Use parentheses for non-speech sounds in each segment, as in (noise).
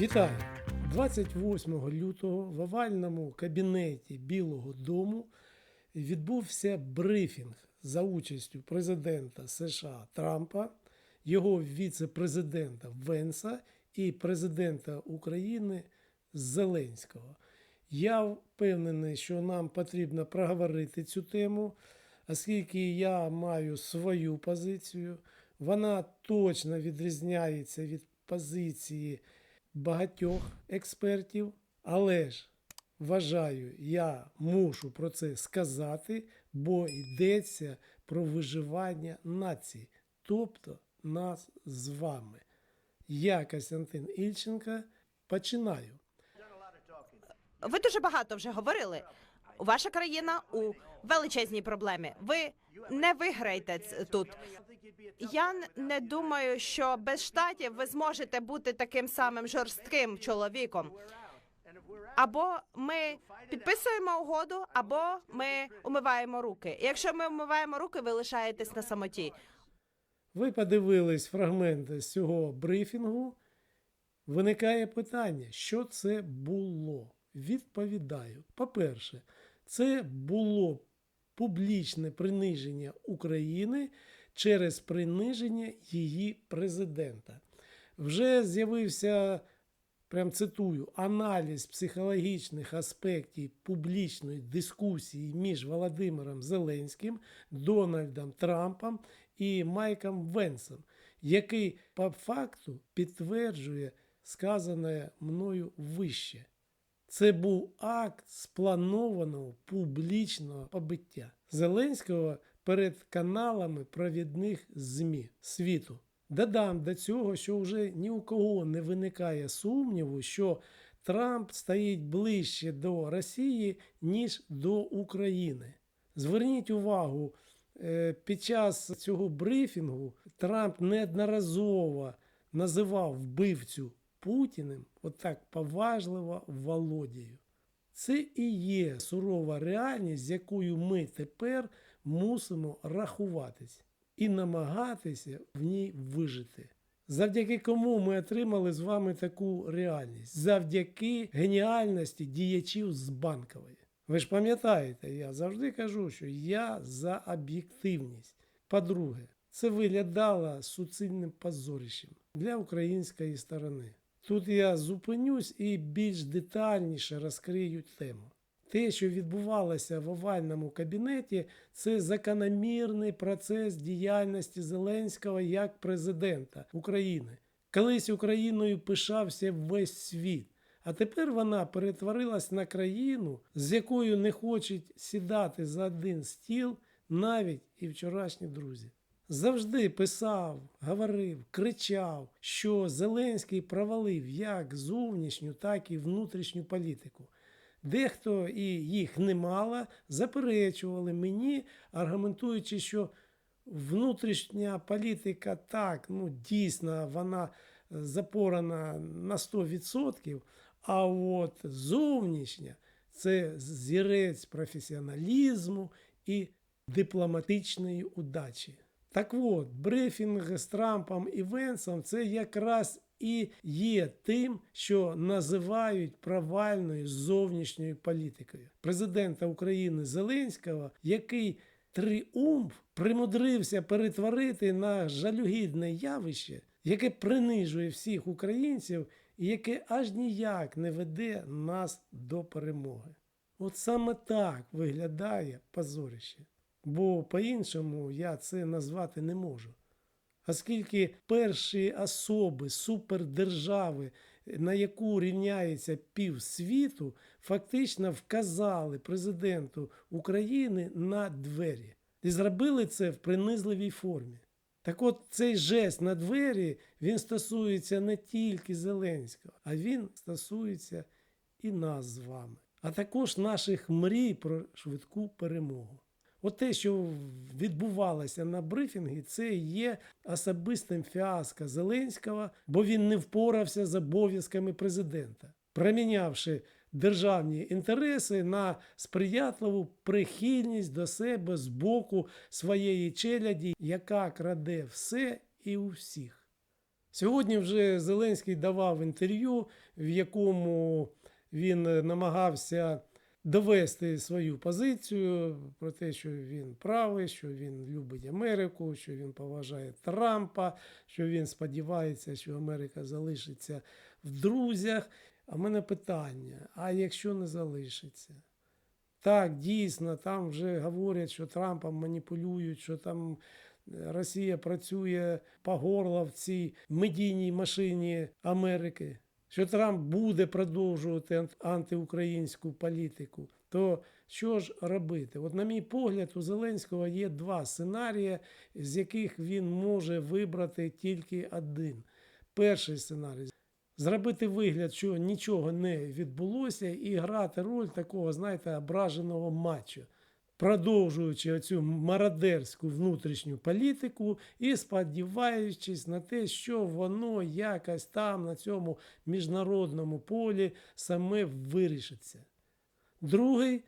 Вітаю! 28 лютого в овальному кабінеті Білого Дому відбувся брифінг за участю президента США Трампа, його віце-президента Венса і президента України Зеленського. Я впевнений, що нам потрібно проговорити цю тему, оскільки я маю свою позицію. Вона точно відрізняється від позиції багатьох експертів, але ж вважаю, я мушу про це сказати, бо йдеться про виживання нації, тобто нас з вами. Я, Костянтин Ільченко, починаю. Ви дуже багато вже говорили. Ваша країна у величезній проблемі. Ви не виграєте тут. Я не думаю, що без штатів ви зможете бути таким самим жорстким чоловіком. Або ми підписуємо угоду, або ми умиваємо руки. Якщо ми умиваємо руки, ви лишаєтесь на самоті. Ви подивились фрагменти з цього брифінгу. Виникає питання, що це було? Відповідаю. По-перше, це було публічне приниження України через приниження її президента. Вже з'явився, прям цитую, аналіз психологічних аспектів публічної дискусії між Володимиром Зеленським, Дональдом Трампом і Майком Венсом, який по факту підтверджує сказане мною вище. Це був акт спланованого публічного побиття Зеленського перед каналами провідних ЗМІ світу. Додам до цього, що вже ні у кого не виникає сумніву, що Трамп стоїть ближче до Росії, ніж до України. Зверніть увагу, е, під час цього брифінгу Трамп неодноразово називав вбивцю Путіним, отак поважливо Володію. Це і є сурова реальність, з якою ми тепер мусимо рахуватись і намагатися в ній вижити. Завдяки кому ми отримали з вами таку реальність? Завдяки геніальності діячів з банкової. Ви ж пам'ятаєте, я завжди кажу, що я за об'єктивність. По-друге, це виглядало суцільним позорищем для української сторони. Тут я зупинюсь і більш детальніше розкрию тему. Те, що відбувалося в овальному кабінеті, це закономірний процес діяльності Зеленського як президента України. Колись Україною пишався весь світ, а тепер вона перетворилась на країну, з якою не хочуть сідати за один стіл навіть і вчорашні друзі. Завжди писав, говорив, кричав, що Зеленський провалив як зовнішню, так і внутрішню політику. Дехто і їх немало заперечували мені, аргументуючи, що внутрішня політика так, ну дійсно, вона запорана на 100%, а от зовнішня це зірець професіоналізму і дипломатичної удачі. Так от, брифінг з Трампом і Венсом це якраз і є тим, що називають провальною зовнішньою політикою президента України Зеленського, який тріумф примудрився перетворити на жалюгідне явище, яке принижує всіх українців і яке аж ніяк не веде нас до перемоги. От саме так виглядає позорище. Бо по-іншому я це назвати не можу. Оскільки перші особи супердержави, на яку рівняється півсвіту, фактично вказали президенту України на двері і зробили це в принизливій формі. Так от цей жест на двері він стосується не тільки Зеленського, а він стосується і нас з вами, а також наших мрій про швидку перемогу. От те, що відбувалося на брифінгі, це є особистим фіаско Зеленського, бо він не впорався з обов'язками президента, промінявши державні інтереси на сприятливу прихильність до себе з боку своєї челяді, яка краде все і у всіх. Сьогодні вже Зеленський давав інтерв'ю, в якому він намагався довести свою позицію про те, що він правий, що він любить Америку, що він поважає Трампа, що він сподівається, що Америка залишиться в друзях. А в мене питання: а якщо не залишиться? Так, дійсно, там вже говорять, що Трампом маніпулюють, що там е, Росія працює по горло в цій медійній машині Америки, що Трамп буде продовжувати антиукраїнську політику. То що ж робити? От, на мій погляд, у Зеленського є два сценарії, з яких він може вибрати тільки один. Перший сценарій зробити вигляд, що нічого не відбулося, і грати роль такого, знаєте, ображеного матчу, продовжуючи оцю мародерську внутрішню політику і сподіваючись на те, що воно якось там на цьому міжнародному полі саме вирішиться. Другий,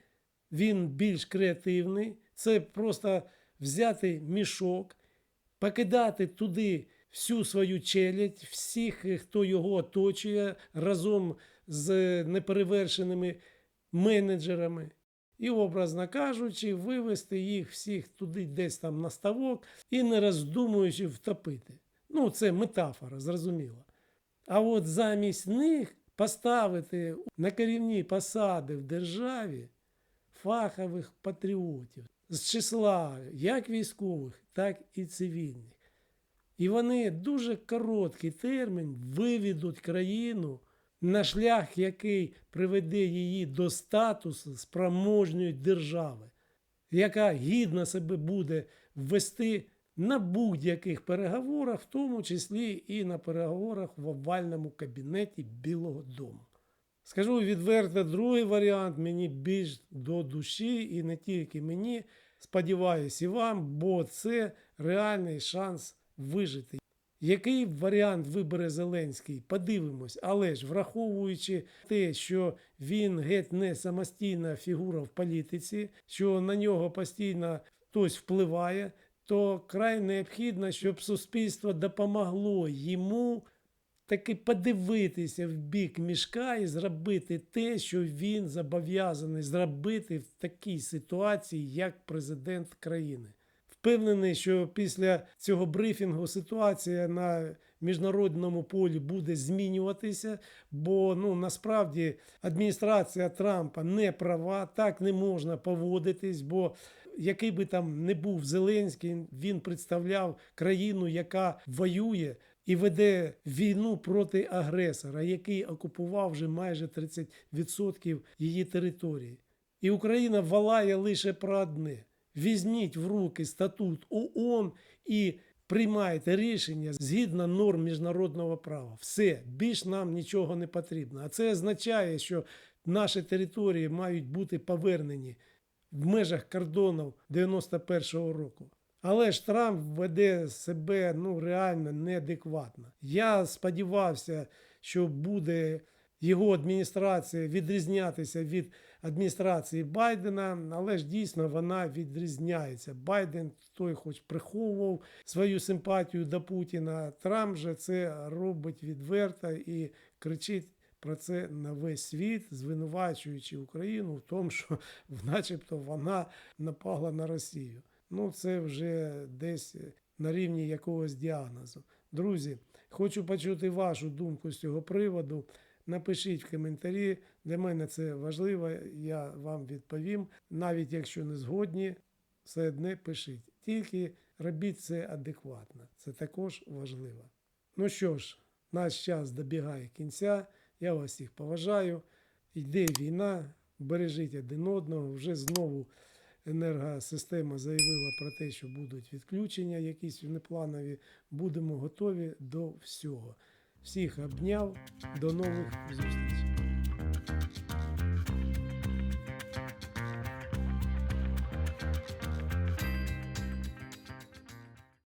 він більш креативний, це просто взяти мішок, покидати туди всю свою челядь, всіх, хто його оточує, разом з неперевершеними менеджерами. І, образно кажучи, вивести їх всіх туди десь там на ставок і не роздумуючи втопити. Ну, це метафора, зрозуміло. А от замість них поставити на керівні посади в державі фахових патріотів з числа як військових, так і цивільних. І вони дуже короткий термін виведуть країну на шлях, який приведе її до статусу спроможної держави, яка гідно себе буде ввести на будь-яких переговорах, в тому числі і на переговорах в овальному кабінеті Білого Дому. Скажу відверто, другий варіант мені більш до душі, і не тільки мені, сподіваюся, і вам, бо це реальний шанс вижити. Який варіант вибере Зеленський? Подивимось, але ж враховуючи те, що він геть не самостійна фігура в політиці, що на нього постійно хтось впливає, то край необхідно, щоб суспільство допомогло йому таки подивитися в бік мішка і зробити те, що він зобов'язаний зробити в такій ситуації, як президент країни. Впевнений, що після цього брифінгу ситуація на міжнародному полі буде змінюватися, бо ну насправді адміністрація Трампа не права, так не можна поводитись, бо який би там не був Зеленський, він представляв країну, яка воює і веде війну проти агресора, який окупував вже майже 30% її території. І Україна волає лише про одне: візьміть в руки статут ООН і приймайте рішення згідно норм міжнародного права. Все, більш нам нічого не потрібно. А це означає, що наші території мають бути повернені в межах кордонів 91-го року. Але ж Трамп веде себе ну реально неадекватно. Я сподівався, що буде його адміністрація відрізнятися від адміністрації Байдена, але ж дійсно вона відрізняється. Байден той, хоч приховував свою симпатію до Путіна. Трамп же це робить відверто і кричить. Про це на весь світ, звинувачуючи Україну в тому, що (laughs) начебто вона напала на Росію. Ну, це вже десь на рівні якогось діагнозу. Друзі, хочу почути вашу думку з цього приводу. Напишіть в коментарі. Для мене це важливо, я вам відповім. Навіть якщо не згодні, все одне пишіть. Тільки робіть це адекватно. Це також важливо. Ну що ж, наш час добігає кінця. Я вас всіх поважаю. Йде війна, бережіть один одного. Вже знову енергосистема заявила про те, що будуть відключення, якісь непланові. Будемо готові до всього. Всіх обняв. До нових зустрічей.